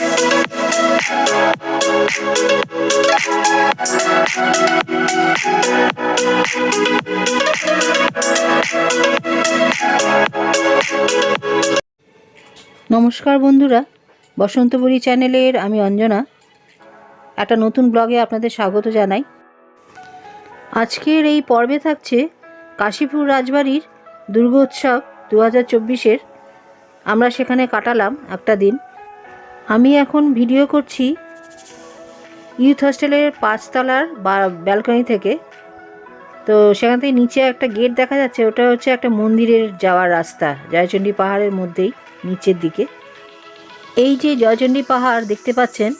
নমস্কার বন্ধুরা, বসন্তপুরী চ্যানেলের আমি অঞ্জনা। একটা নতুন ব্লগে আপনাদের স্বাগত জানাই। আজকের এই পর্বে থাকছে কাশীপুর রাজবাড়ির দুর্গোৎসব দু হাজার চব্বিশের। আমরা সেখানে কাটালাম একটা দিন। আমি এখন ভিডিও করছি ইউথ হস্টেলের পাঁচতলার বা ব্যালকনি থেকে। তো সেখান থেকে নিচে একটা গেট দেখা যাচ্ছে, ওটা হচ্ছে একটা মন্দিরের যাওয়ার রাস্তা, জয়চণ্ডী পাহাড়ের মধ্যেই, নিচের দিকে। এই যে জয়চণ্ডী পাহাড় দেখতে পাচ্ছেন,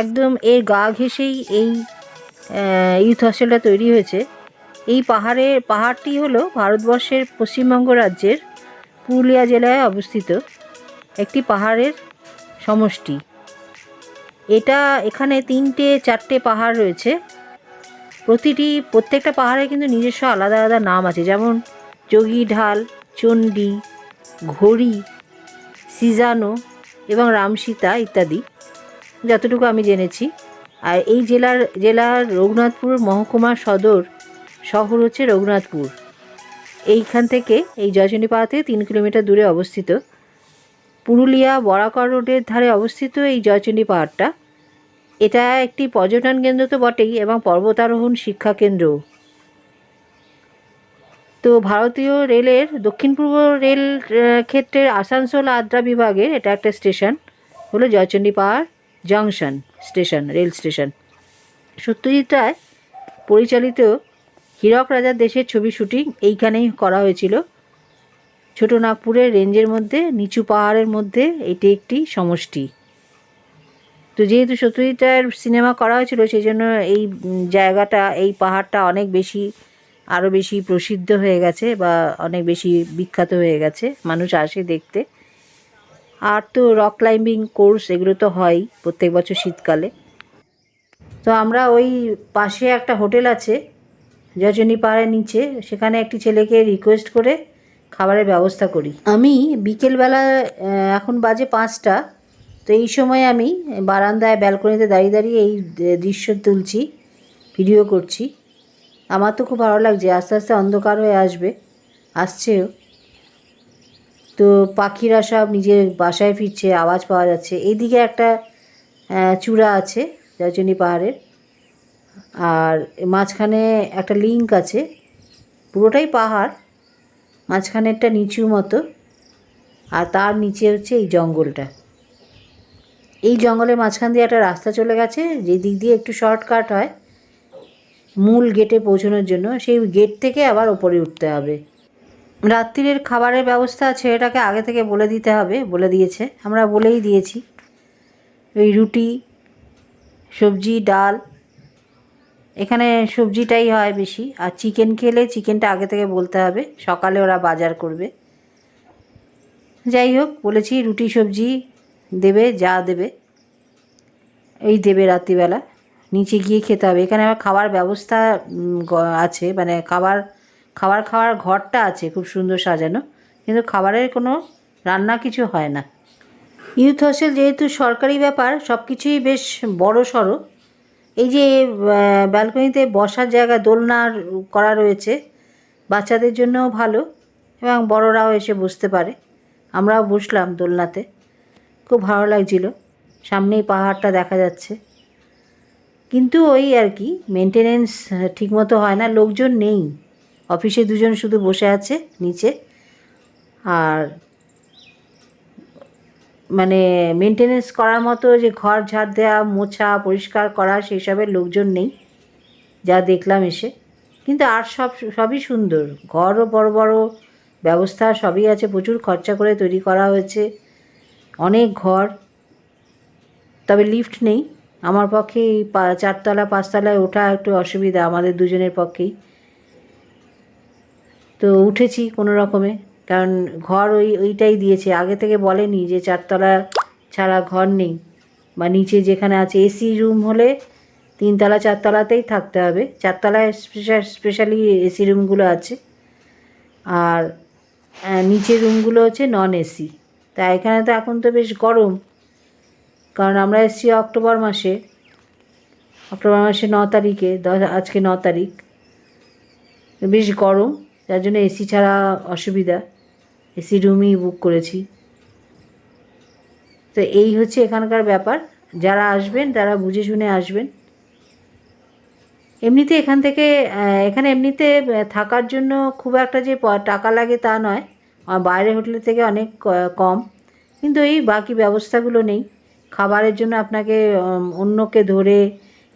একদম এর গা ঘেঁষেই এই ইউথ হস্টেলটা তৈরি হয়েছে। এই পাহাড়ের পাহাড়টি হলো ভারতবর্ষের পশ্চিমবঙ্গ রাজ্যের পুরুলিয়া জেলায় অবস্থিত। একটি পাহাড়ের সমষ্টি। এটা এখানে তিনটে, চারটে পাহাড় রয়েছে। প্রতিটি, প্রত্যেকটা পাহাড়ে কিন্তু নিজস্ব আলাদা আলাদা নাম আছে। যেমন যোগী ঢাল, চণ্ডী, ঘড়ি, সিজানো এবং রামসীতা ইত্যাদি। যতটুকু আমি জেনেছি। আর এই জেলার জেলার রঘুনাথপুর মহকুমা সদর শহর হচ্ছে রঘুনাথপুর। এইখান থেকে এই জয়চণ্ডী পাহাড় থেকে তিন কিলোমিটার দূরে অবস্থিত। পুরুলিয়া বরাকর রোডের ধারে অবস্থিত এই জয়চণ্ডী পাহাড়টা। এটা একটি পর্যটন কেন্দ্র তো বটেই এবং পর্বতারোহণ শিক্ষা কেন্দ্র। তো ভারতীয় রেলের দক্ষিণ পূর্ব রেল ক্ষেত্রের আসানসোল আদ্রা বিভাগের এটা একটা স্টেশন হলো Joychandi Pahar junction station, rail station. Satyajit Ray পরিচালিত হীরক রাজার দেশের ছবি শুটিং এইখানেই করা হয়েছিল। ছোট নাগপুরের রেঞ্জের মধ্যে, নিচু পাহাড়ের মধ্যে এটি একটি সমষ্টি। তো যেহেতু সত্যজিৎ সিনেমা করা হয়েছিল সেই জন্য এই জায়গাটা, এই পাহাড়টা অনেক বেশি আরও বেশি প্রসিদ্ধ হয়ে গেছে বা অনেক বেশি বিখ্যাত হয়ে গেছে মানুষ আসে দেখতে। আর তো রক ক্লাইম্বিং কোর্স এগুলো তো হয়ই প্রত্যেক বছর শীতকালে। তো আমরা ওই পাশে একটা হোটেল আছে জয়চণ্ডী পাহাড়ের নিচে, সেখানে একটি ছেলেকে রিকোয়েস্ট করে খাবারের ব্যবস্থা করি। আমি বিকেলবেলা এখন বাজে পাঁচটা, তো এই সময় আমি বারান্দায় ব্যালকনিতে দাঁড়িয়ে দাঁড়িয়ে এই দৃশ্য তুলছি, ভিডিও করছি। আমার তো খুব ভালো লাগছে, আস্তে আস্তে অন্ধকার হয়ে আসবে, আসছেও। তো পাখিরা সব নিজের বাসায় ফিরছে, আওয়াজ পাওয়া যাচ্ছে। এইদিকে একটা চূড়া আছে জয়চণ্ডী পাহাড়ের। আর মাঝখানে একটা লিঙ্ক আছে, পুরোটাই পাহাড়। মাঝখানেরটা নিচু মতো, আর তার নিচে হচ্ছে এই জঙ্গলটা। এই জঙ্গলের মাঝখান দিয়ে একটা রাস্তা চলে গেছে, যে দিক দিয়ে একটু শর্টকাট হয় মূল গেটে পৌঁছানোর জন্য। সেই গেট থেকে আবার ওপরে উঠতে হবে। রাত্রিরের খাবারের ব্যবস্থা আছে, এটাকে আগে থেকে বলে দিতে হবে, বলে দিয়েছে। আমরা বলেই দিয়েছি। ওই রুটি, সবজি, ডাল এখানে সবজিটাই হয় বেশি, আর চিকেন খেলে চিকেনটা আগে থেকে বলতে হবে, সকালে ওরা বাজার করবে। যাই হোক বলেছি রুটি, সবজি দেবে, যা দেবে, এই দেবে রাত্রিবেলা। নিচে গিয়ে খেতে হবে। এখানে আবার খাবার ব্যবস্থা আছে মানে খাবার খাবার খাওয়ার ঘরটা আছে, খুব সুন্দর সাজানো, কিন্তু খাবারের কোনো রান্না কিছু হয় না। ইউথ হস্টেল যেহেতু সরকারি ব্যাপার সব কিছুই বেশ বড় সড়ো এই যে ব্যালকনিতে বসার জায়গা দোলনার করা রয়েছে, বাচ্চাদের জন্যও ভালো এবং বড়রাও এসে বসতে পারে। আমরাও বসলাম দোলনাতে। খুব ভালো লাগছিল। সামনেই পাহাড়টা দেখা যাচ্ছে। কিন্তু ওই আর কি মেনটেনেন্স ঠিকমতো হয় না, লোকজন নেই। অফিসে দুজন শুধু বসে আছে, নিচে। আর মানে মেনটেনেন্স করার মতো যে ঘর ঝাড় দেওয়া মোছা, পরিষ্কার করা, সেই সবের লোকজন নেই, যা দেখলাম এসে। কিন্তু আর সব, সবই সুন্দর। ঘরও বড় বড়, ব্যবস্থা সবই আছে, প্রচুর খরচা করে তৈরি করা হয়েছে। অনেক ঘর, তবে লিফট নেই। আমার পক্ষে এই চারতলা, পাঁচতলায় ওঠা একটু অসুবিধা, আমাদের দুজনের পক্ষেই। তো উঠেছি কোনো রকমে। কারণ ঘর ওই, ওইটাই দিয়েছে। আগে থেকে বলেনি যে চারতলা ছাড়া ঘর নেই। বা নিচে যেখানে আছে এসি রুম হলে তিনতলা চারতলাতেই থাকতে হবে। চারতলায় স্পেশাল স্পেশালি এসি রুমগুলো আছে। আর নিচের রুমগুলো হচ্ছে নন এসি তা এখানে তো এখন তো বেশ গরম। কারণ আমরা এসেছি অক্টোবর মাসে। অক্টোবর মাসে ন তারিখে, দশ, আজকে ন তারিখ। বেশ গরম। যার জন্য এসি ছাড়া অসুবিধা। এসি রুমই বুক করেছি। তো এই হচ্ছে এখানকার ব্যাপার। যারা আসবেন, তারা বুঝে শুনে আসবেন। এমনিতে এখান থেকে এখানে এমনিতে থাকার জন্য খুব একটা যে টাকা লাগে তা নয়। আর বাইরের হোটেলের থেকে অনেক কম। কিন্তু এই বাকি ব্যবস্থাগুলো নেই। খাবারের জন্য আপনাকে অন্যকে ধরে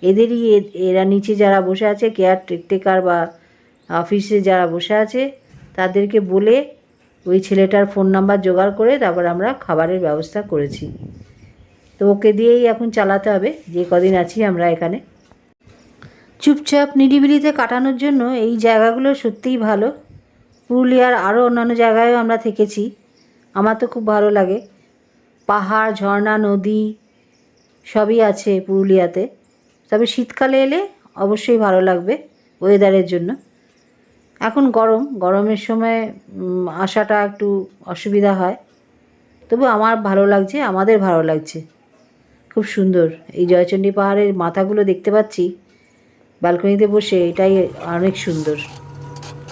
এদেরই এরা নিচে যারা বসে আছে কেয়ার টেকার বা অফিসে যারা বসে আছে, তাদেরকে বলে ওই ছেলেটার ফোন নাম্বার জোগাড় করে তারপর আমরা খাবারের ব্যবস্থা করেছি। তো ওকে দিয়েই এখন চালাতে হবে, যে কদিন আছি আমরা এখানে। চুপচাপ নিরিবিলিতে কাটানোর জন্য এই জায়গাগুলো সত্যিই ভালো। পুরুলিয়ার আরও অন্যান্য জায়গায়ও আমরা থেকেছি। আমার তো খুব ভালো লাগে। পাহাড়, ঝর্ণা, নদী সবই আছে পুরুলিয়াতে। তবে শীতকালে এলে অবশ্যই ভালো লাগবে ওয়েদারের জন্য। এখন গরম, গরমের সময় আসাটা একটু অসুবিধা হয়। তবু আমার ভালো লাগছে, আমাদের ভালো লাগছে। খুব সুন্দর। এই জয়চণ্ডী পাহাড়ের মাথাগুলো দেখতে পাচ্ছি। ব্যালকনিতে বসে এটাই অনেক সুন্দর।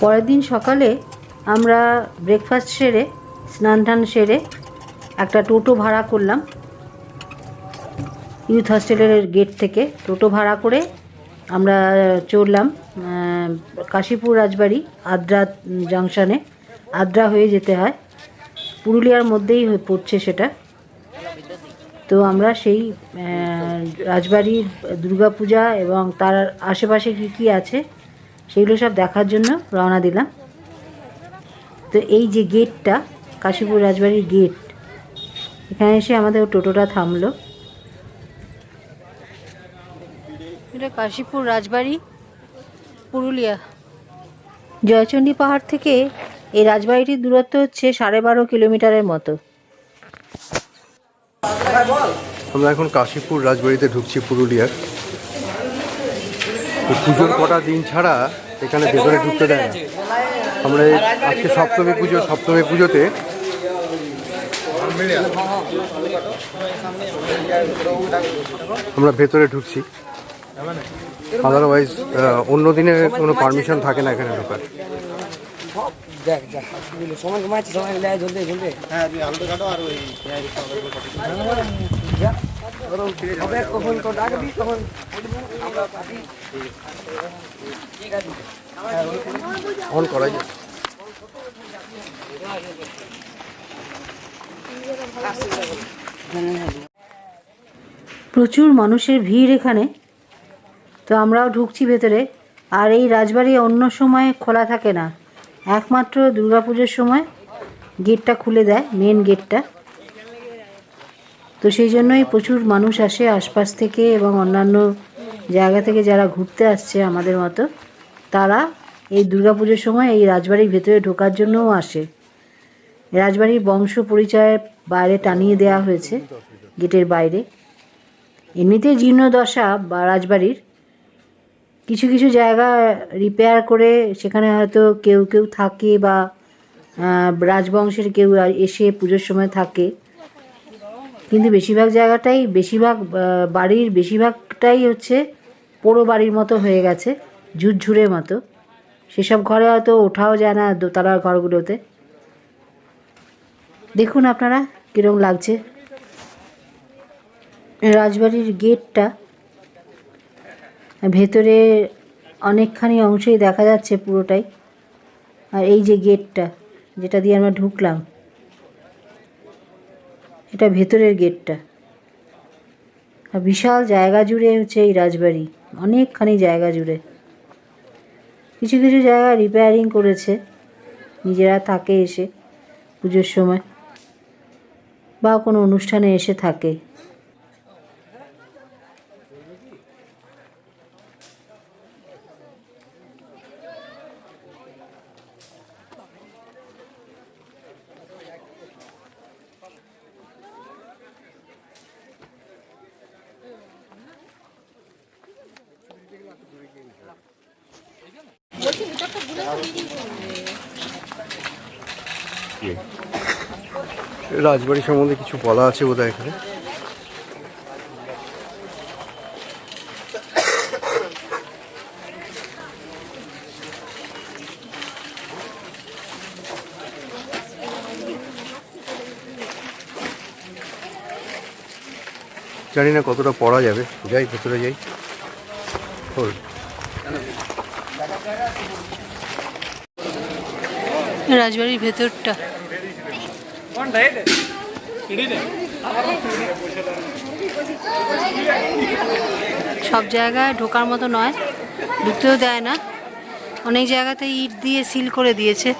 পরের দিন সকালে আমরা ব্রেকফাস্ট সেরে, স্নান টান সেরে একটা টোটো ভাড়া করলাম। ইউথ হস্টেলের গেট থেকে। টোটো ভাড়া করে আমরা চললাম কাশীপুর রাজবাড়ি, আদ্রা জাংশনে। আদ্রা হয়ে যেতে হয়। পুরুলিয়ার মধ্যেই পড়ছে সেটা। তো আমরা সেই রাজবাড়ির দুর্গাপূজা এবং তার আশেপাশে কী কী আছে, সেগুলো সব দেখার জন্য রওনা দিলাম। তো এই যে গেটটা, কাশীপুর রাজবাড়ির গেট, এখানে এসে আমাদের টোটোটা থামলো। এটা কাশীপুর রাজবাড়ি, পুরুলিয়া। জয়চণ্ডী পাহাড় থেকে এই রাজবাড়িটির দূরত্ব হচ্ছে সাড়ে বারো কিলোমিটারের মতো। আমরা এখন কাশীপুর রাজবাড়িতে ঢুকছি পুরুলিয়ার। পুজোর কটা দিন ছাড়া এখানে ভেতরে ঢুকতে দেয় আমরা আজকে সপ্তমী পুজো, সপ্তমী পুজোতে আমরা ভেতরে ঢুকছি। আদারওয়াইজ অন্য দিনে কোনো পারমিশন থাকে না এখানে ঢোকার? দেখ দেখ সমান কমাচ্ছি সমান দেয় জলদি জলদি হবে কখন তো ডাকবি তখন আমরা পাবি ঠিক আছে অন করা যায়। প্রচুর মানুষের ভিড় এখানে। তো আমরাও ঢুকছি ভেতরে। আর এই রাজবাড়ি অন্য সময় খোলা থাকে না। একমাত্র দুর্গাপুজোর সময় গেটটা খুলে দেয় মেন গেটটা। তো সেই জন্যই প্রচুর মানুষ আসে আশপাশ থেকে এবং অন্যান্য জায়গা থেকে যারা ঘুরতে আসছে আমাদের মতো, তারা এই দুর্গাপুজোর সময় এই রাজবাড়ির ভেতরে ঢোকার জন্যও আসে। রাজবাড়ির বংশ পরিচয়ের বাইরে টানিয়ে দেওয়া হয়েছে, গেটের বাইরে। এমনিতে জীর্ণদশা বা রাজবাড়ির কিছু কিছু জায়গা রিপেয়ার করে সেখানে হয়তো কেউ কেউ থাকে বা রাজবংশের কেউ এসে পুজোর সময় থাকে। কিন্তু বেশিরভাগ জায়গাটাই, বেশিরভাগ বাড়ির বেশিরভাগটাই হচ্ছে পোড়ো বাড়ির মতো হয়ে গেছে, ঝুরঝুরের মতো। সেসব ঘরে হয়তো ওঠাও যায় না দোতলার ঘরগুলোতে। দেখুন আপনারা কীরকম লাগছে। রাজবাড়ির গেটটা ভেতরে অনেকখানি অংশই দেখা যাচ্ছে পুরোটাই। আর এই যে গেটটা, যেটা দিয়ে আমরা ঢুকলাম, এটা ভেতরের গেটটা। আর বিশাল জায়গা জুড়ে হচ্ছে এই রাজবাড়ি, অনেকখানি জায়গা জুড়ে। কিছু কিছু জায়গা রিপেয়ারিং করেছে, নিজেরা থাকে এসে, পুজোর সময়, বা কোনো অনুষ্ঠানে এসে থাকে। রাজবাড়ি সম্বন্ধে কিছু বলা আছে বোধহয় এখানে? জানি না কতটা পড়া যাবে। যাই, ভেতরে যাই। রাজবাড়ির ভেতরটা। সব জায়গায় ঢোকার মতো নয়, ঢুকতেও দেয় না। অনেক জায়গাতে ইট দিয়ে সিল করে দিয়েছে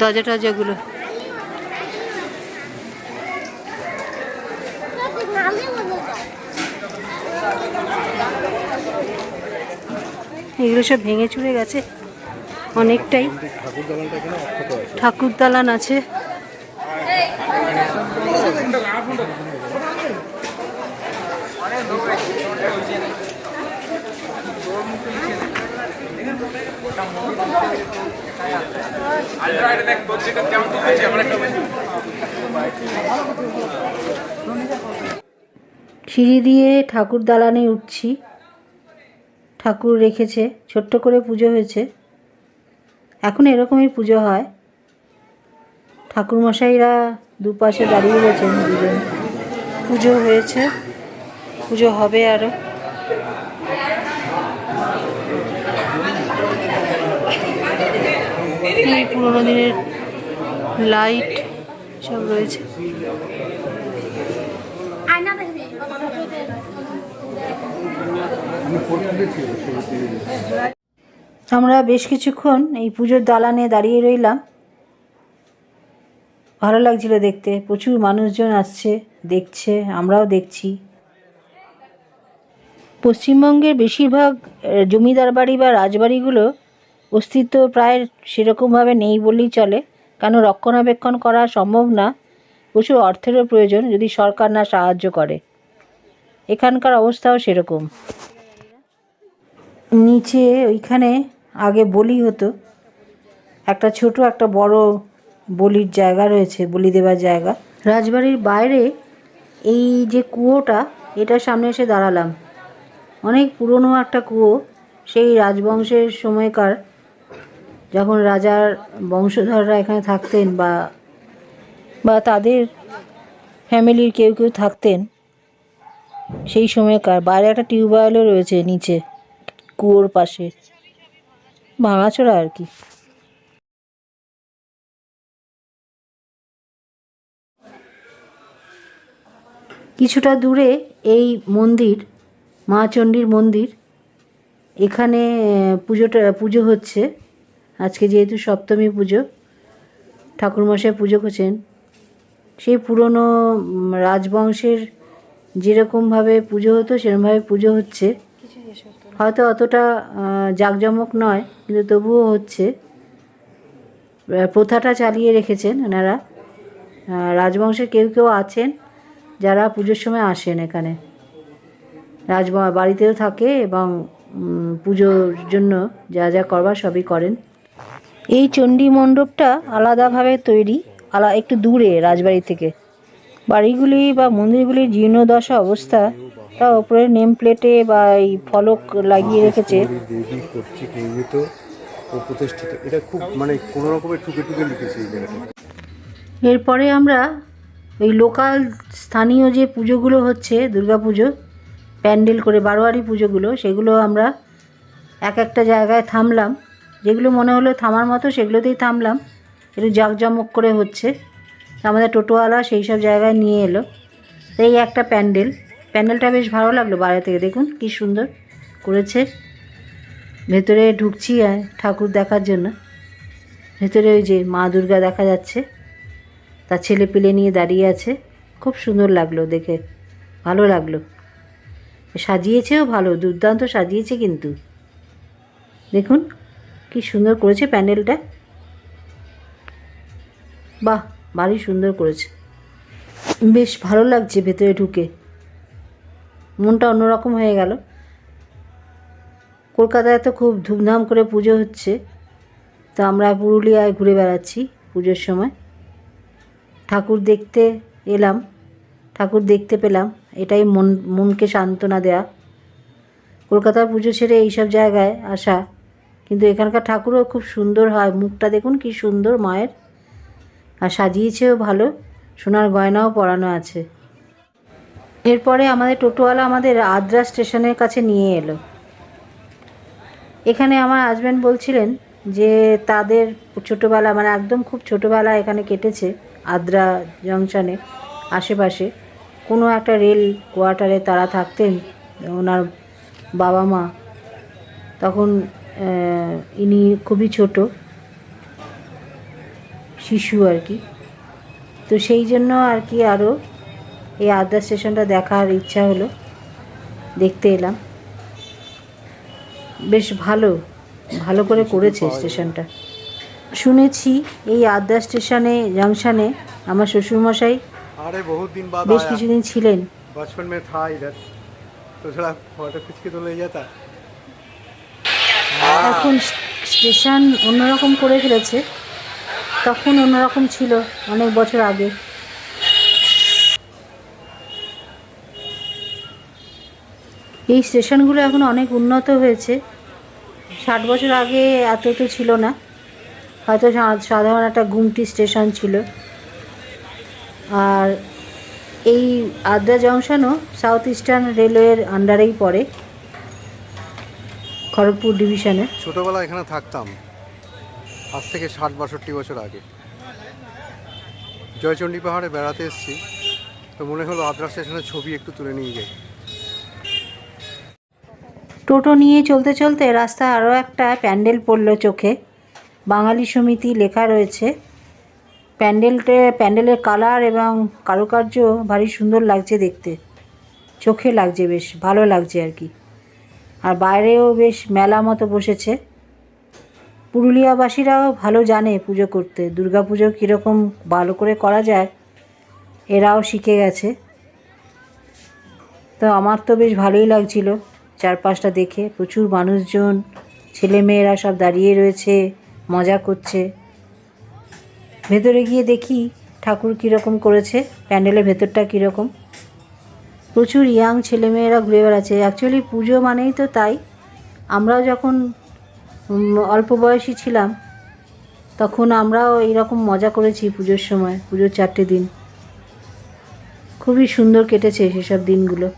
দরজা টরজাগুলো। এগুলো সব ভেঙে চুরে গেছে। অনেকটাই। ঠাকুর দালান আছে। সিঁড়ি দিয়ে ঠাকুর দালানে উঠছি। ঠাকুর রেখেছে, ছোট্ট করে পুজো হয়েছে। এখন এরকমই পুজো হয়। ঠাকুরমশাইরা দুপাশে দাঁড়িয়ে গেছেন দুজন। পুজো হয়েছে। পুজো হবে আরও এই পুরোনো দিনের লাইট সব রয়েছে। আমরা বেশ কিছুক্ষণ এই পুজোর দালানে দাঁড়িয়ে রইলাম। ভালো লাগছিল দেখতে। প্রচুর মানুষজন আসছে, দেখছে, আমরাও দেখছি। পশ্চিমবঙ্গের বেশিরভাগ জমিদার বাড়ি বা রাজবাড়িগুলো অস্তিত্ব প্রায় সেরকমভাবে নেই বললেই চলে। কেন রক্ষণাবেক্ষণ করা সম্ভব না? প্রচুর অর্থেরও প্রয়োজন যদি সরকার না সাহায্য করে। এখানকার অবস্থাও সেরকম। নিচে ওইখানে আগে বলি হতো। একটা ছোট, একটা বড় বলির জায়গা রয়েছে, বলি দেওয়ার জায়গা। রাজবাড়ির বাইরে এই যে কুয়োটা, এটার সামনে এসে দাঁড়ালাম। অনেক পুরনো একটা কুয়ো, সেই রাজবংশের সময়কার যখন রাজার বংশধররা এখানে থাকতেন বা বা তাদের ফ্যামিলির কেউ কেউ থাকতেন, সেই সময়কার। বাইরে একটা টিউবওয়েলও রয়েছে নিচে, কুয়োর পাশে। ভাঙাচোরা আর কি। কিছুটা দূরে এই মন্দির, মা চণ্ডীর মন্দির, এখানে পুজোটা, পুজো হচ্ছে। আজকে যেহেতু সপ্তমী পুজো ঠাকুরমশাই পুজো করছেন। সেই পুরনো রাজবংশের যেরকমভাবে পুজো হতো, সেরকমভাবে পুজো হচ্ছে। হয়তো অতটা জাঁকজমক নয়, কিন্তু তবুও হচ্ছে। প্রথাটা চালিয়ে রেখেছেন ওনারা রাজবংশের কেউ কেউ আছেন যারা পুজোর সময় আসেন এখানে। রাজ বাড়িতেও থাকে এবং পুজোর জন্য যা যা করবার সবই করেন। এই চণ্ডী মণ্ডপটা আলাদাভাবে তৈরি, আলা, একটু দূরে রাজবাড়ি থেকে। বাড়িগুলি বা মন্দিরগুলির জীর্ণদশা অবস্থা তা ওপরের নেম প্লেটে বা এই ফলক লাগিয়ে রেখেছে। নির্মিত ও প্রতিষ্ঠিত এটা খুব মানে কোনো রকমের টুকে টুকে লিখেছে এই জায়গাটা। এরপরে আমরা ওই লোকাল স্থানীয় যে পুজোগুলো হচ্ছে দুর্গাপুজো প্যান্ডেল করে বারোয়ারি পুজোগুলো সেগুলো আমরা এক একটা জায়গায় থামলাম। যেগুলো মনে হলো থামার মতো সেগুলোতেই থামলাম। একটু জাঁকজমক করে হচ্ছে। আমাদের টোটোওয়ালা সেই সব জায়গায় নিয়ে এলো। এই একটা প্যান্ডেল। প্যান্ডেলটা বেশ ভালো লাগল বাইরে থেকে, দেখুন কি সুন্দর করেছে। ভেতরে ঢুকছি ঠাকুর দেখার জন্য। ভেতরে ওই যে মা দুর্গা দেখা যাচ্ছে, তার ছেলে পেলে নিয়ে দাঁড়িয়ে আছে। খুব সুন্দর লাগল দেখে, ভালো লাগল। সাজিয়েছেও ভালো, দুর্দান্ত সাজিয়েছে কিন্তু। দেখুন কি সুন্দর করেছে প্যান্ডেলটা। বাহ, ভারী সুন্দর করেছে। বেশ ভালো লাগছে ভেতরে ঢুকে। মনটা অন্যরকম হয়ে গেল। কলকাতায় তো খুব ধুমধাম করে পুজো হচ্ছে। তো আমরা পুরুলিয়ায় ঘুরে বেড়াচ্ছি পুজোর সময়। ঠাকুর দেখতে এলাম, ঠাকুর দেখতে পেলাম। এটাই মন, মনকে সান্ত্বনা দেয়া। কলকাতার পুজো ছেড়ে এইসব জায়গায় আসা। কিন্তু এখানকার ঠাকুরও খুব সুন্দর হয়। মুখটা দেখুন কি সুন্দর মায়ের। আর সাজিয়েছেও ভালো। সোনার গয়নাও পরানো আছে। এরপরে আমাদের টোটোওয়ালা আমাদের আদ্রা স্টেশনের কাছে নিয়ে এলো। এখানে আমার হাজব্যান্ড বলছিলেন যে, তাদের ছোটোবেলা মানে একদম খুব ছোটোবেলা এখানে কেটেছে আদ্রা জংশনে আশেপাশে। কোনো একটা রেল কোয়ার্টারে তারা থাকতেন, ওনার বাবা মা তখন ইনি খুবই ছোট, শিশু আর কি। তো সেই জন্য আর কি আরও এই আদ্রা স্টেশনটা দেখার ইচ্ছা হলো। দেখতে এলাম। বেশ ভালো ভালো করে করেছে স্টেশনটা। শুনেছি এই আদ্রা স্টেশনে জাংশনে আমার শ্বশুরমশাই বেশ কিছুদিন ছিলেন। হ্যাঁ। এখন স্টেশন অন্যরকম করে ফেলেছে। তখন অন্যরকম ছিল অনেক বছর আগে। এই স্টেশনগুলো এখন অনেক উন্নত হয়েছে। ষাট বছর আগে এত তো ছিল না। হয়তো সাধারণ একটা গুমটি স্টেশন ছিল। আর এই আদ্রা জংশনও সাউথ ইস্টার্ন রেলওয়ের আন্ডারেই পড়ে। খড়গপুর ডিভিশনে। ছোটবেলা এখানে থাকতাম। আজ থেকে ষাট বাষট্টি বছর আগে। জয়চণ্ডী পাহাড়ে বেড়াতে এসেছি। তো মনে হলো আদ্রা স্টেশনের ছবি একটু তুলে নিয়ে যাই। টোটো নিয়ে চলতে চলতে রাস্তায় আরও একটা প্যান্ডেল পড়ল চোখে। বাঙালি সমিতি লেখা রয়েছে। প্যান্ডেলটে, প্যান্ডেলের কালার এবং কারুকার্য ভারী সুন্দর লাগছে দেখতে। চোখে লাগছে বেশ, ভালো লাগছে আর কি। আর বাইরেও বেশ মেলা মতো বসেছে। পুরুলিয়াবাসীরাও ভালো জানে পুজো করতে। পুজো কীরকম ভালো করে করা যায়, এরাও শিখে গেছে। তো আমার তো বেশ ভালোই লাগছিল। চারপাশটা দেখে প্রচুর মানুষজন, ছেলেমেয়েরা সব দাঁড়িয়ে রয়েছে, মজা করছে। ভেতরে গিয়ে দেখি ঠাকুর কীরকম করেছে, প্যান্ডেলের ভেতরটা কীরকম। প্রচুর ইয়াং ছেলেমেয়েরা ঘুরে বেড়াচ্ছে। অ্যাকচুয়ালি পুজো মানেই তো তাই। আমরাও যখন অল্প বয়সী ছিলাম, তখন আমরাও এইরকম মজা করেছি পুজোর সময়, পুজোর চারটে দিন। খুবই সুন্দর কেটেছে সেসব দিনগুলো।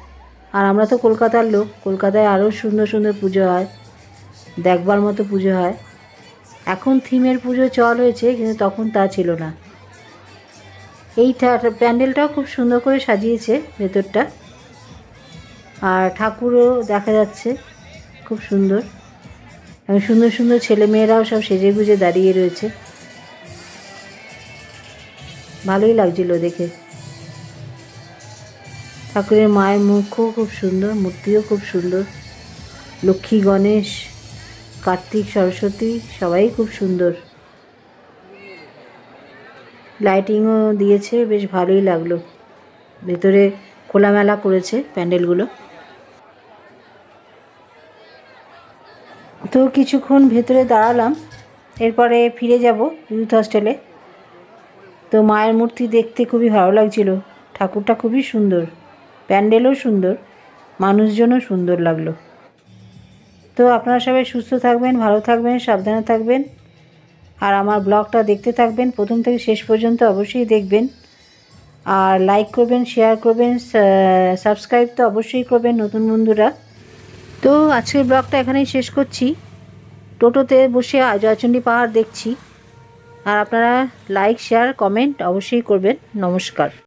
আর আমরা তো কলকাতার লোক, কলকাতায় আরও সুন্দর সুন্দর পুজো হয়, দেখবার মতো পুজো হয়। এখন থিমের পুজো চল হয়েছে, কিন্তু তখন তা ছিল না। এই ঠা- প্যান্ডেলটাও খুব সুন্দর করে সাজিয়েছে ভেতরটা। আর ঠাকুরও দেখা যাচ্ছে, খুব সুন্দর। এবং সুন্দর সুন্দর ছেলেমেয়েরাও সব সেজে গুজে দাঁড়িয়ে রয়েছে। ভালোই লাগছিল দেখে। ঠাকুরের মায়ের মুখও খুব সুন্দর, মূর্তিও খুব সুন্দর। লক্ষ্মী, গণেশ, কার্তিক, সরস্বতী, সবাই খুব সুন্দর। লাইটিংও দিয়েছে, বেশ ভালোই লাগল। ভেতরে খোলামেলা করেছে প্যান্ডেলগুলো। তো কিছুক্ষণ ভেতরে দাঁড়ালাম, এরপরে ফিরে যাব ইউথ হস্টেলে। তো মায়ের মূর্তি দেখতে খুবই ভালো লাগছিল, ঠাকুরটা খুবই সুন্দর। প্যান্ডেলও সুন্দর, মানুষজনও সুন্দর লাগল। তো আপনারা সবাই সুস্থ থাকবেন, ভালো থাকবেন, সাবধানে থাকবেন। আর আমার ব্লগটা দেখতে থাকবেন, প্রথম থেকে শেষ পর্যন্ত অবশ্যই দেখবেন। আর লাইক করবেন শেয়ার করবেন সাবস্ক্রাইব তো অবশ্যই করবেন নতুন বন্ধুরা। তো আজকের ব্লগটা এখানেই শেষ করছি। টোটোতে বসে জয়চণ্ডী পাহাড় দেখছি। আর আপনারা লাইক শেয়ার কমেন্ট অবশ্যই করবেন। নমস্কার।